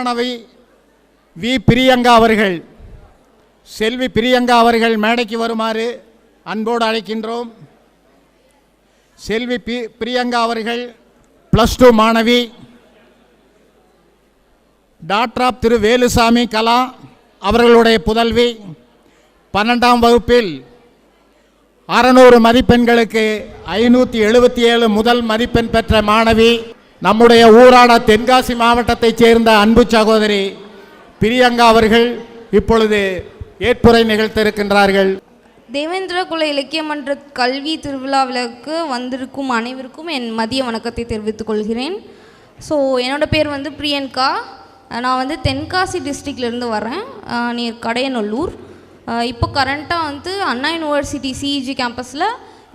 மாணவி வி. பிரியங்கா அவர்கள். செல்வி பிரியங்கா அவர்கள் மேடைக்கு வருமாறு அன்போடு அழைக்கின்றோம். செல்வி பி. பிரியங்கா அவர்கள் ப்ளஸ் டூ மாணவி டாக்டர் ஆஃப் திரு. வேலுசாமி கலா அவர்களுடைய புதல்வி பன்னெண்டாம் வகுப்பில் அறநூறு மதிப்பெண்களுக்கு ஐநூற்றி எழுபத்தி ஏழு முதல் மதிப்பெண் பெற்ற மாணவி நம்முடைய ஊரான தென்காசி மாவட்டத்தைச் சேர்ந்த அன்பு சகோதரி பிரியங்கா அவர்கள் இப்பொழுது ஏற்புரை நிகழ்த்திருக்கின்றார்கள் தேவேந்திர குல இலக்கிய மன்ற கல்வி திருவிழாவிற்கு வந்திருக்கும் அனைவருக்கும் என் மதிய வணக்கத்தை தெரிவித்துக் கொள்கிறேன். ஸோ என்னோடய பேர் வந்து பிரியங்கா. நான் வந்து தென்காசி டிஸ்ட்ரிக்ட்லேருந்து வரேன். நீர் கடையநல்லூர். இப்போ கரண்ட்டாக வந்து Anna university CEG கேம்பஸில்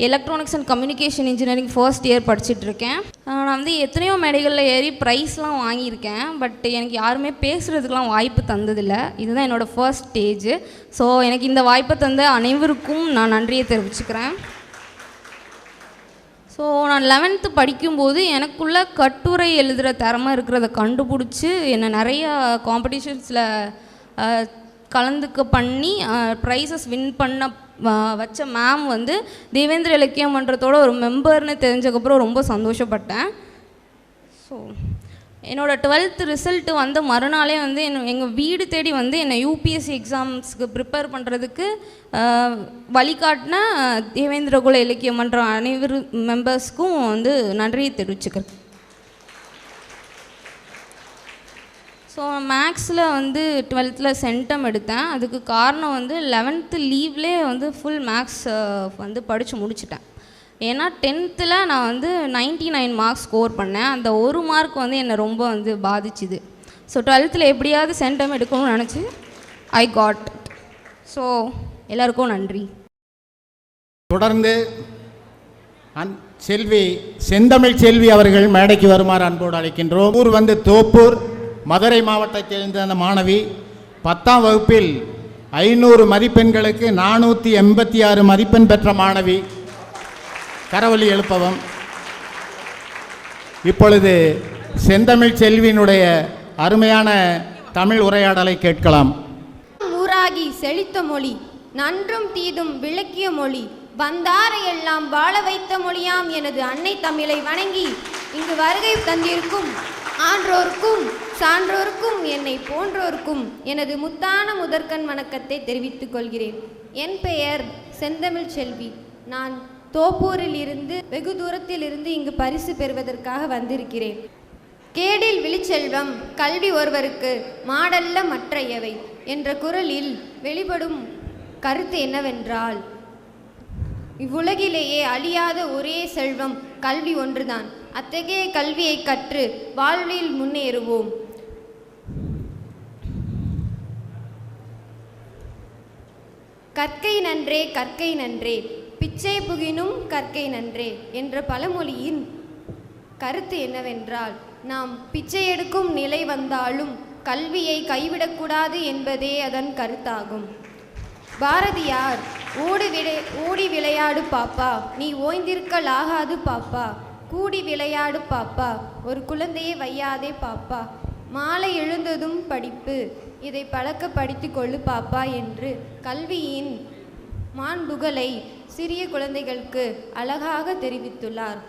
electronics and communication engineering first year படிச்சுட்டு இருக்கேன் நான் வந்து எத்தனையோ மேடைகளில் ஏறி ப்ரைஸ்லாம் வாங்கியிருக்கேன். பட் எனக்கு யாருமே பேசுகிறதுக்கெலாம் வாய்ப்பு தந்ததில்லை. இதுதான் என்னோடய ஃபர்ஸ்ட் ஸ்டேஜ் ஸோ எனக்கு இந்த வாய்ப்பை தந்த அனைவருக்கும் நான் நன்றியை தெரிவிச்சுக்கிறேன். ஸோ நான் லெவன்த்து படிக்கும்போது எனக்குள்ள கட்டுரை எழுதுகிற திறமை இருக்கிறத கண்டுபிடிச்சி என்னை நிறைய காம்படிஷன்ஸில் கலந்துக்க பண்ணி ப்ரைஸஸ் வின் பண்ண வச்ச மேம் வந்து தேவேந்திர இலக்கிய மன்றத்தோட ஒரு மெம்பர்னு தெரிஞ்சக்கப்புறம் ரொம்ப சந்தோஷப்பட்டேன். ஸோ என்னோடய டுவெல்த் ரிசல்ட் வந்த மறுநாளே வந்து என் எங்கள் வீடு தேடி வந்து என்னை யூபிஎஸ்சி எக்ஸாம்ஸ்க்கு ப்ரிப்பேர் பண்ணுறதுக்கு வழிகாட்டின தேவேந்திரகுல இலக்கிய மன்றம் அனைவரு மெம்பர்ஸ்க்கும் வந்து நன்றியை தெரிவிச்சுக்கிறேன். ஸோ மேக்ஸில் வந்து டுவெல்த்தில் சென்டம் எடுத்தேன். அதுக்கு காரணம் வந்து லெவன்த்து லீவ்லேயே வந்து ஃபுல் மேக்ஸ் வந்து படித்து முடிச்சிட்டேன். ஏன்னா டென்த்தில் நான் வந்து 99 நைன் மார்க்ஸ் ஸ்கோர் பண்ணேன். அந்த ஒரு மார்க் வந்து என்னை ரொம்ப வந்து பாதிச்சுது. ஸோ டுவெல்த்தில் எப்படியாவது சென்டம் எடுக்கணும்னு நினச்சி ஐ காட் ஸோ எல்லாருக்கும் நன்றி. தொடர்ந்து செல்வி செந்தமிழ் செல்வி அவர்கள் மேடைக்கு வருமாறு அன்போடு அழைக்கின்றோம். ஊர் வந்து தோப்பூர். மதுரை மாவட்டத்தைச் சேர்ந்த அந்த மாணவி பத்தாம் வகுப்பில் ஐநூறு மதிப்பெண்களுக்கு நானூற்றி எண்பத்தி ஆறு மதிப்பெண் பெற்ற மாணவி. கரவலி எழுப்பவும். இப்பொழுது செந்தமிழ் செல்வியினுடைய அருமையான தமிழ் உரையாடலை கேட்கலாம். ஊராகி செழித்த மொழி நன்றும் தீதும் விளக்கிய மொழி வந்தாரை எல்லாம் வாழ வைத்த மொழியாம் எனது அன்னை தமிழை வணங்கி இங்கு வருகை தந்திருக்கும் ஆன்றோருக்கும் சான்றோருக்கும் என்னை போன்றோருக்கும் எனது முத்தான முதற்கண் வணக்கத்தை தெரிவித்துக் கொள்கிறேன். என் பெயர் செந்தமிழ் செல்வி. நான் தோப்பூரில் இருந்து வெகு தூரத்தில் இருந்து இங்கு பரிசு பெறுவதற்காக வந்திருக்கிறேன். கேடில் விழிச்செல்வம் கல்வி ஒருவருக்கு மாடல்ல மற்றையவை என்ற குரலில் வெளிப்படும் கருத்து என்னவென்றால் இவ்வுலகிலேயே அழியாத ஒரே செல்வம் கல்வி ஒன்றுதான். அத்தகைய கல்வியை கற்று வாழ்வில் முன்னேறுவோம். கற்கை நன்றே கற்கை நன்றே பிச்சை புகினும் கற்கை நன்றே என்ற பழமொழியின் கருத்து என்னவென்றால் நாம் பிச்சை எடுக்கும் நிலை வந்தாலும் கல்வியை கைவிடக்கூடாது என்பதே அதன் கருத்தாகும். பாரதியார் ஓடி விளை ஓடி விளையாடு பாப்பா நீ ஓய்ந்திருக்கலாகாது பாப்பா கூடி விளையாடு பாப்பா. ஒரு குழந்தையை வையாதே பாப்பா. மாலை எழுந்ததும் படிப்பு. இதை பழக்க படித்து கொள்ளு பாப்பா என்று கல்வியின் மாண்புகளை சிறிய குழந்தைகளுக்கு அழகாக தெரிவித்துள்ளார்.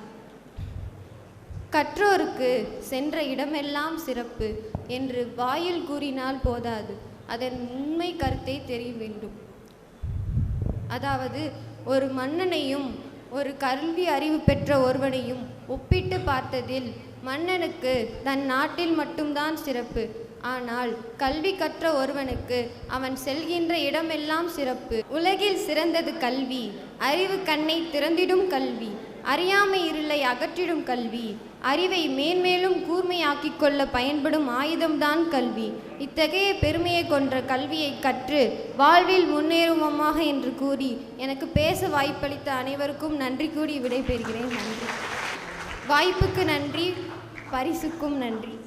கற்றோருக்கு சென்ற இடமெல்லாம் சிறப்பு என்று வாயில் கூறினால் போதாது. அதன் உண்மை கருத்தை தெரிய வேண்டும். அதாவது ஒரு மன்னனையும் ஒரு கல்வி அறிவு பெற்ற ஒருவனையும் ஒப்பிட்டு பார்த்ததில் மன்னனுக்கு தன் நாட்டில் மட்டும்தான் சிறப்பு. ஆனால் கல்வி கற்ற ஒருவனுக்கு அவன் செல்கின்ற இடமெல்லாம் சிறப்பு. உலகில் சிறந்தது கல்வி. அறிவு கண்ணை திறந்திடும் கல்வி. அறியாமை இருளை அகற்றிடும் கல்வி. அறிவை மேன்மேலும் கூர்மையாக்கிக் கொள்ள பயன்படும் ஆயுதம்தான் கல்வி. இத்தகைய பெருமையை கொன்ற கல்வியை கற்று வாழ்வில் முன்னேறுவோமாக என்று கூறி எனக்கு பேச வாய்ப்பளித்த அனைவருக்கும் நன்றி கூறி விடைபெறுகிறேன். நன்றி. வாய்ப்புக்கு நன்றி பரிசுக்கும் நன்றி.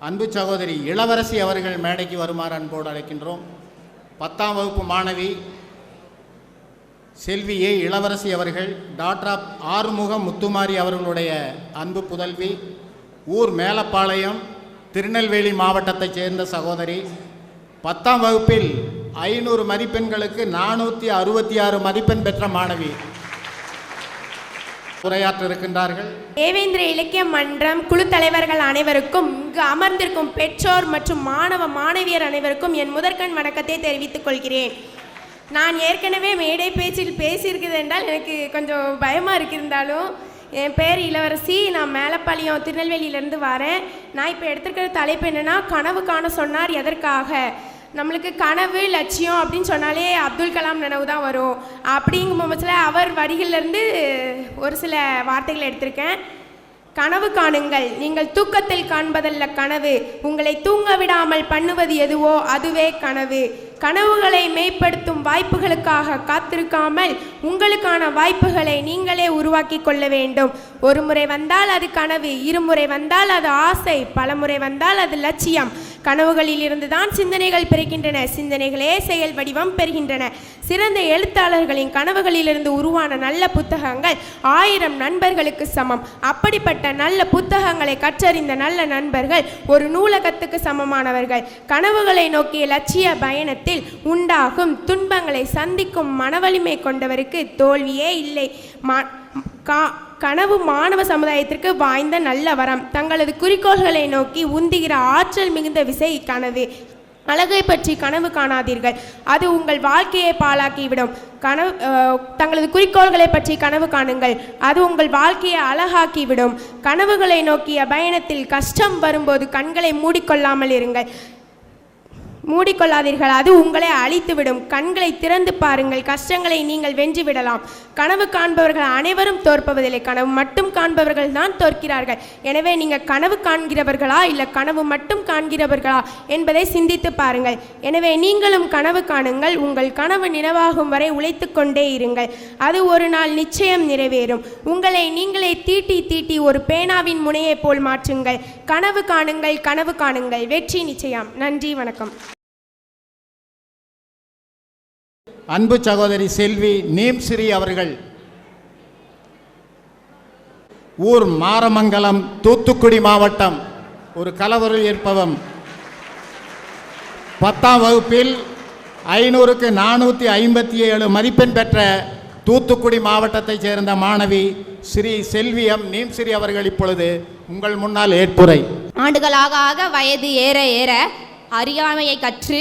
அன்பு சகோதரி இளவரசி அவர்கள் மேடைக்கு வருமாறு அன்போடு அழைக்கின்றோம். பத்தாம் வகுப்பு மாணவி செல்வி ஏ. இளவரசி அவர்கள் டாக்டர் ஆஃப் ஆறுமுகம் முத்துமாரி அவர்களுடைய அன்பு புதல்வி ஊர் மேலப்பாளையம் திருநெல்வேலி மாவட்டத்தைச் சேர்ந்த சகோதரி. பத்தாம் வகுப்பில் ஐநூறு மதிப்பெண்களுக்கு நானூற்றி அறுபத்தி ஆறு மதிப்பெண் பெற்ற மாணவி. உரையாற்ற இருக்கின்றார்கள் தேவேந்திர இலக்கிய மன்றம் குழு தலைவர்கள் அனைவருக்கும் இங்கு அமர்ந்திருக்கும் பெற்றோர் மற்றும் மாணவ மாணவியர் அனைவருக்கும் என் முதற்கண் வணக்கத்தை தெரிவித்துக் கொள்கிறேன். நான் ஏற்கனவே மேடை பேச்சில் பேசியிருக்கிறது என்றால் எனக்கு கொஞ்சம் பயமாக இருக்கிருந்தாலும் என் பேர் இளவரசி நான் மேலப்பாளையம் திருநெல்வேலியிலேருந்து வரேன். நான் இப்போ எடுத்துருக்கிற தலைப்பு என்னென்னா கனவு காண சொன்னார் எதற்காக? நம்மளுக்கு கனவு லட்சியம் அப்படின்னு சொன்னாலே அப்துல் கலாம் நினைவு தான் வரும். அப்படிங்கும் பட்சத்தில் அவர் வரிகளிலிருந்து ஒரு சில வார்த்தைகள் எடுத்திருக்கேன். கனவு காணுங்கள். நீங்கள் தூக்கத்தில் காண்பதல்ல கனவு. உங்களை தூங்க விடாமல் பண்ணுவது எதுவோ அதுவே கனவு. கனவுகளை மேம்படுத்தும் வாய்ப்புகளுக்காக காத்திருக்காமல் உங்களுக்கான வாய்ப்புகளை நீங்களே உருவாக்கி கொள்ள வேண்டும். ஒரு முறை வந்தால் அது கனவு இருமுறை வந்தால் அது ஆசை பலமுறை வந்தால் அது லட்சியம். கனவுகளில் இருந்துதான் சிந்தனைகள் பெறுகின்றன சிந்தனைகளே செயல் வடிவம் பெறுகின்றன. சிறந்த எழுத்தாளர்களின் கனவுகளிலிருந்து உருவான நல்ல புத்தகங்கள் ஆயிரம் நண்பர்களுக்கு சமம். அப்படிப்பட்ட நல்ல புத்தகங்களை கற்றறிந்த நல்ல நண்பர்கள் ஒரு நூலகத்துக்கு சமமானவர்கள். கனவுகளை நோக்கிய லட்சிய பயணத்தில் உண்டாகும் துன்பங்களை சந்திக்கும் மனவலிமை கொண்டவருக்கு தோல்வியே இல்லை. மா- கா- கனவு மாணவ சமுதாயத்திற்கு வாய்ந்த நல்ல வரம். தங்களது குறிக்கோள்களை நோக்கி உந்துகிற ஆற்றல் மிகுந்த விசை கனவு அழகை பற்றி கனவு காணாதீர்கள். அது உங்கள் வாழ்க்கையை பாழாக்கிவிடும். கனவு தங்களது குறிக்கோள்களை பற்றி கனவு காணுங்கள். அது உங்கள் வாழ்க்கையை அழகாக்கிவிடும். கனவுகளை நோக்கிய பயணத்தில் கஷ்டம் வரும்போது கண்களை மூடிக்கொள்ளாமல் இருங்கள். மூடிக்கொள்ளாதீர்கள். அது உங்களை அழித்துவிடும். கண்களை திறந்து பாருங்கள். கஷ்டங்களை நீங்கள் வென்று விடலாம் கனவு காண்பவர்கள் அனைவரும் தோற்பவதில்லை. கனவு மட்டும் காண்பவர்கள் தான் தோற்கிறார்கள். எனவே நீங்கள் கனவு காண்கிறவர்களா இல்லை கனவு மட்டும் காண்கிறவர்களா என்பதை சிந்தித்து பாருங்கள். எனவே நீங்களும் கனவு காணுங்கள். உங்கள் கனவு நினைவாகும் வரை உழைத்து கொண்டே இருங்கள். அது ஒரு நாள் நிச்சயம் நிறைவேறும். உங்களை நீங்களே தீட்டி தீட்டி ஒரு பேனாவின் முனையைப் போல் மாற்றுங்கள். கனவு காணுங்கள். கனவு காணுங்கள். வெற்றி நிச்சயம். நன்றி. வணக்கம். அன்பு சகோதரி செல்வி நீம்ஸ்ரீ அவர்கள். ஊர் மாரமங்கலம் தூத்துக்குடி மாவட்டம். ஒரு கலவரில் இருப்பவம் பத்தாம் வகுப்பில் ஐநூறுக்கு நானூற்றி ஐம்பத்தி ஏழு மதிப்பெண் பெற்ற தூத்துக்குடி மாவட்டத்தைச் சேர்ந்த மாணவி ஸ்ரீ செல்வி எம் நீம்ஸ்ரீ அவர்கள் இப்பொழுது உங்கள் முன்னால் ஏற்புரை. ஆண்டுகளாக ஆக வயது ஏற ஏற அறியாமையை கற்று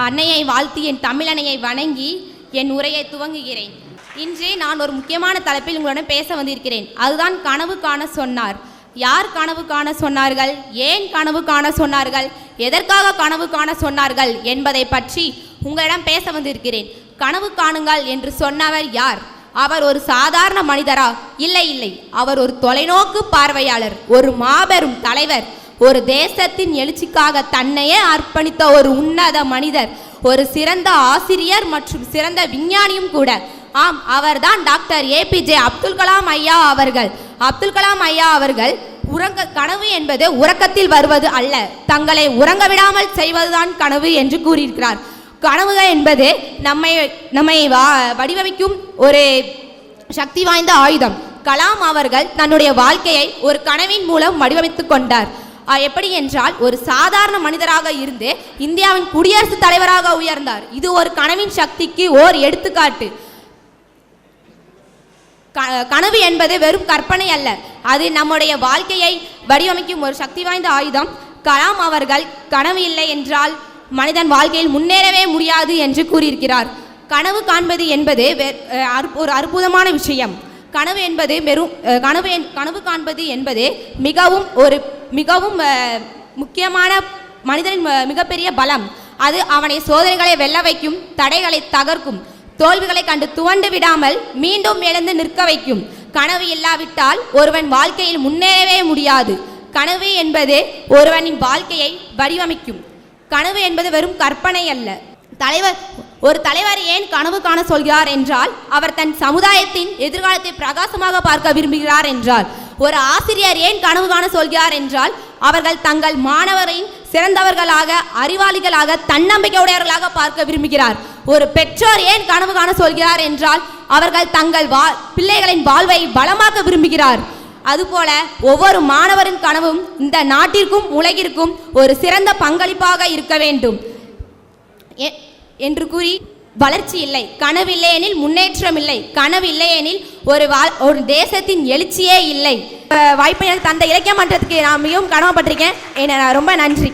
அன்னையை வாழ்த்தி என் தமிழனையை வணங்கி என் உரையை துவங்குகிறேன். இன்று நான் ஒரு முக்கியமான தலைப்பில் உங்களுடன் பேச வந்திருக்கிறேன். அதுதான் கனவு காண சொன்னார். யார் கனவு காண சொன்னார்கள்? ஏன் கனவு காண சொன்னார்கள்? எதற்காக கனவு காண சொன்னார்கள் என்பதை பற்றி உங்களிடம் பேச வந்திருக்கிறேன். கனவு காணுங்கள் என்று சொன்னவர் யார்? அவர் ஒரு சாதாரண மனிதரா? இல்லை இல்லை. அவர் ஒரு தொலைநோக்கு பார்வையாளர் ஒரு மாபெரும் தலைவர். ஒரு தேசத்தின் எழுச்சிக்காக தன்னையே அர்ப்பணித்த ஒரு உன்னத மனிதர் ஒரு சிறந்த ஆசிரியர் மற்றும் சிறந்த விஞ்ஞானியும் கூட. ஆம் அவர்தான் டாக்டர் ஏபிஜே அப்துல் கலாம் ஐயா அவர்கள். அப்துல் கலாம் ஐயா அவர்கள் உறங்க கனவு என்பது உறக்கத்தில் வருவது அல்ல. தங்களை உறங்க விடாமல் செய்வதுதான் கனவு என்று கூறியிருக்கிறார். கனவுகள் என்பது நம்மை நம்மை வா- வடிவமைக்கும் ஒரு சக்தி வாய்ந்த ஆயுதம். கலாம் அவர்கள் தன்னுடைய வாழ்க்கையை ஒரு கனவின் மூலம் வடிவமைத்து கொண்டார். எப்படி என்றால் ஒரு சாதாரண மனிதராக இருந்து இந்தியாவின் குடியரசுத் தலைவராக உயர்ந்தார். இது ஒரு கனவின் சக்திக்கு ஓர் எடுத்துக்காட்டு. க- கனவு என்பது வெறும் கற்பனை அல்ல. அது நம்முடைய வாழ்க்கையை வடிவமைக்கும் ஒரு சக்தி வாய்ந்த ஆயுதம். கலாம் அவர்கள் கனவு இல்லை என்றால் மனிதன் வாழ்க்கையில் முன்னேறவே முடியாது என்று கூறியிருக்கிறார். கனவு காண்பது என்பது வெ- ஒரு அற்புதமான விஷயம். கனவு என்பது வெறும் கனவு என்- கனவு காண்பது என்பது மிகவும் ஒரு மிகவும் முக்கியமான மனிதனின் ம- மிகப்பெரிய பலம். அது அவனை சோதனைகளை வெல்ல வைக்கும் தடைகளை தகர்க்கும் தோல்விகளை கண்டு துவண்டு விடாமல் மீண்டும் எழுந்து நிற்க வைக்கும். கனவு இல்லாவிட்டால் ஒருவன் வாழ்க்கையில் முன்னேறவே முடியாது. கனவு என்பது ஒருவனின் வாழ்க்கையை வடிவமைக்கும். கனவு என்பது வெறும் கற்பனை அல்ல. தலைவர் ஒரு தலைவர் ஏன் கனவு காண சொல்கிறார் என்றால் அவர் தன் சமுதாயத்தின் எதிர்காலத்தை பிரகாசமாக பார்க்க விரும்புகிறார் என்றால் ஒரு ஆசிரியர் ஏன் கனவு காண சொல்கிறார் என்றால் அவர்கள் தங்கள் மாணவரின் சிறந்தவர்களாக அறிவாளிகளாக தன்னம்பிக்கையுடையவர்களாக பார்க்க விரும்புகிறார். ஒரு பெற்றோர் ஏன் கனவு காண சொல்கிறார் என்றால் அவர்கள் தங்கள் வா பிள்ளைகளின் வாழ்வை பலமாக்க விரும்புகிறார். அதுபோல ஒவ்வொரு மாணவரின் கனவும் இந்த நாட்டிற்கும் உலகிற்கும் ஒரு சிறந்த பங்களிப்பாக இருக்க வேண்டும். எ- என்று கூறி வளர்ச்சி இல்லை. கனவில்லையெனில் முன்னேற்றம் இல்லை. கனவு இல்லையெனில் ஒரு வா ஒரு தேசத்தின் எழுச்சியே இல்லை. அஹ் வாய்ப்பை தந்த இலக்கிய மன்றத்துக்கு நான் மிகவும் கடமைப்பட்டிருக்கேன் என்ன நான் ரொம்ப நன்றி.